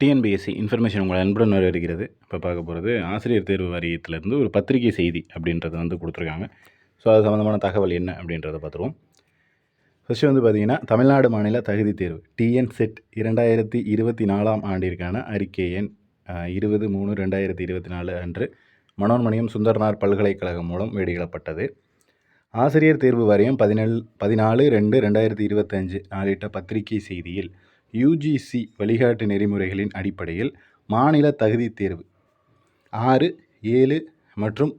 TNPSC information உங்கள் அன்புடன் வருகிறது இப்போ பார்க்க போகிறது ஆசிரியர் தேர்வு வாரியத்திலேருந்து ஒரு பத்திரிகை செய்தி அப்படின்றத வந்து கொடுத்துருக்காங்க. ஸோ அது சம்மந்தமான தகவல் என்ன அப்படின்றத பார்த்துருவோம். ஃபஸ்ட்டு வந்து பார்த்திங்கன்னா தமிழ்நாடு மாநில தகுதி தேர்வு டிஎன் செட் இரண்டாயிரத்தி இருபத்தி நாலாம் ஆண்டிற்கான அறிக்கை எண் இருபது மூணு ரெண்டாயிரத்தி இருபத்தி நாலு அன்று மனோன்மணியம் சுந்தரனார் பல்கலைக்கழகம் மூலம் வெளியிடப்பட்டது. ஆசிரியர் தேர்வு வாரியம் பதினேழு பதினாலு ரெண்டு ரெண்டாயிரத்தி இருபத்தஞ்சு நாளிட்ட பத்திரிகை செய்தியில் யுஜிசி வழிகாட்டு நெறிமுறைகளின் அடிப்படையில் மாநில தகுதி தேர்வு. ஆறு ஏழு மற்றும்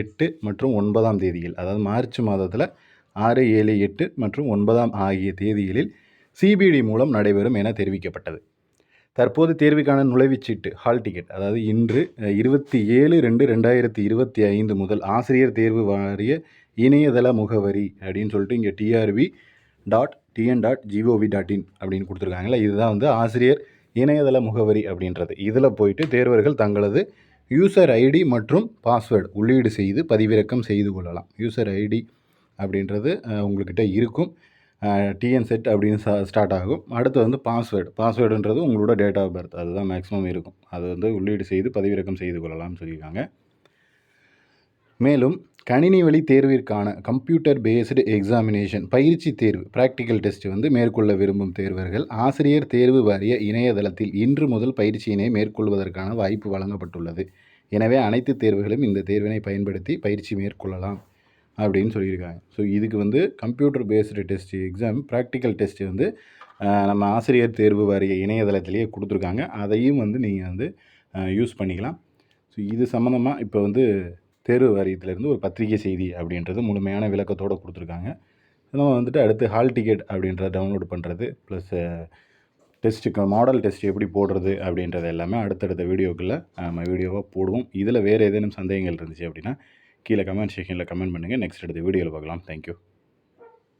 எட்டு மற்றும் ஒன்பதாம் தேதியில் அதாவது மார்ச் மாதத்தில் ஆறு ஏழு எட்டு மற்றும் ஒன்பதாம் ஆகிய தேதிகளில் சிபிடி மூலம் நடைபெறும் என தெரிவிக்கப்பட்டது. தற்போது தேர்வுக்கான நுழைவுச்சீட்டு ஹால் டிக்கெட் அதாவது இன்று இருபத்தி ஏழு ரெண்டு ரெண்டாயிரத்தி இருபத்தி ஐந்து முதல் ஆசிரியர் தேர்வு வாரிய இணையதள முகவரி அப்படின்னு சொல்லிட்டு இங்கே TRB dot TN dot GOV dot in அப்படின்னு கொடுத்துருக்காங்கல்ல இதுதான் வந்து ஆசிரியர் இணையதள முகவரி அப்படின்றது. இதில் போயிட்டு தேர்வர்கள் தங்களது யூசர் ஐடி மற்றும் பாஸ்வேர்டு உள்ளீடு செய்து பதிவிறக்கம் செய்து கொள்ளலாம். யூசர் ஐடி அப்படின்றது உங்கள்கிட்ட இருக்கும். டிஎன் செட் அப்படின்னு ஸ்டார்ட் ஆகும். அடுத்து வந்து பாஸ்வேர்டு பாஸ்வேர்டுன்றது உங்களோட டேட் ஆஃப் பர்த் அதுதான் மேக்ஸிமம் இருக்கும். அது வந்து உள்ளீடு செய்து பதிவிறக்கம் செய்து கொள்ளலாம்னு சொல்லியிருக்காங்க. மேலும் கணினி வழி தேர்விற்கான கம்ப்யூட்டர் பேஸ்டு எக்ஸாமினேஷன் பயிற்சி தேர்வு ப்ராக்டிக்கல் டெஸ்ட் வந்து மேற்கொள்ள விரும்பும் தேர்வர்கள் ஆசிரியர் தேர்வு வாரிய இணையதளத்தில் இன்று முதல் பயிற்சியினை மேற்கொள்வதற்கான வாய்ப்பு வழங்கப்பட்டுள்ளது. எனவே அனைத்து தேர்வுகளும் இந்த தேர்வினை பயன்படுத்தி பயிற்சி மேற்கொள்ளலாம் அப்படின்னு சொல்லியிருக்காங்க. ஸோ இதுக்கு வந்து computer based test exam practical test வந்து நம்ம ஆசிரியர் தேர்வு வாரிய இணையதளத்திலேயே கொடுத்துருக்காங்க. அதையும் வந்து நீங்கள் வந்து யூஸ் பண்ணிக்கலாம். ஸோ இது சம்மந்தமாக இப்போ வந்து தேர்வு வாரியத்திலேருந்து ஒரு பத்திரிகை செய்தி அப்படின்றது முழுமையான விளக்கத்தோடு கொடுத்துருக்காங்க. நம்ம வந்துட்டு அடுத்து ஹால் டிக்கெட் அப்படின்றத டவுன்லோட் பண்ணுறது ப்ளஸ் டெஸ்ட்டுக்கு மாடல் டெஸ்ட் எப்படி போடுறது அப்படின்றது எல்லாமே அடுத்தடுத்த வீடியோக்குள்ளே நம்ம வீடியோவாக போடுவோம். இதில் வேறு ஏதேனும் சந்தேகங்கள் இருந்துச்சு அப்படின்னா கீழே கமெண்ட் செக்ஷனில் கமெண்ட் பண்ணுங்கள் நெக்ஸ்ட் அடுத்த வீடியோவில் பார்க்கலாம். தேங்க்யூ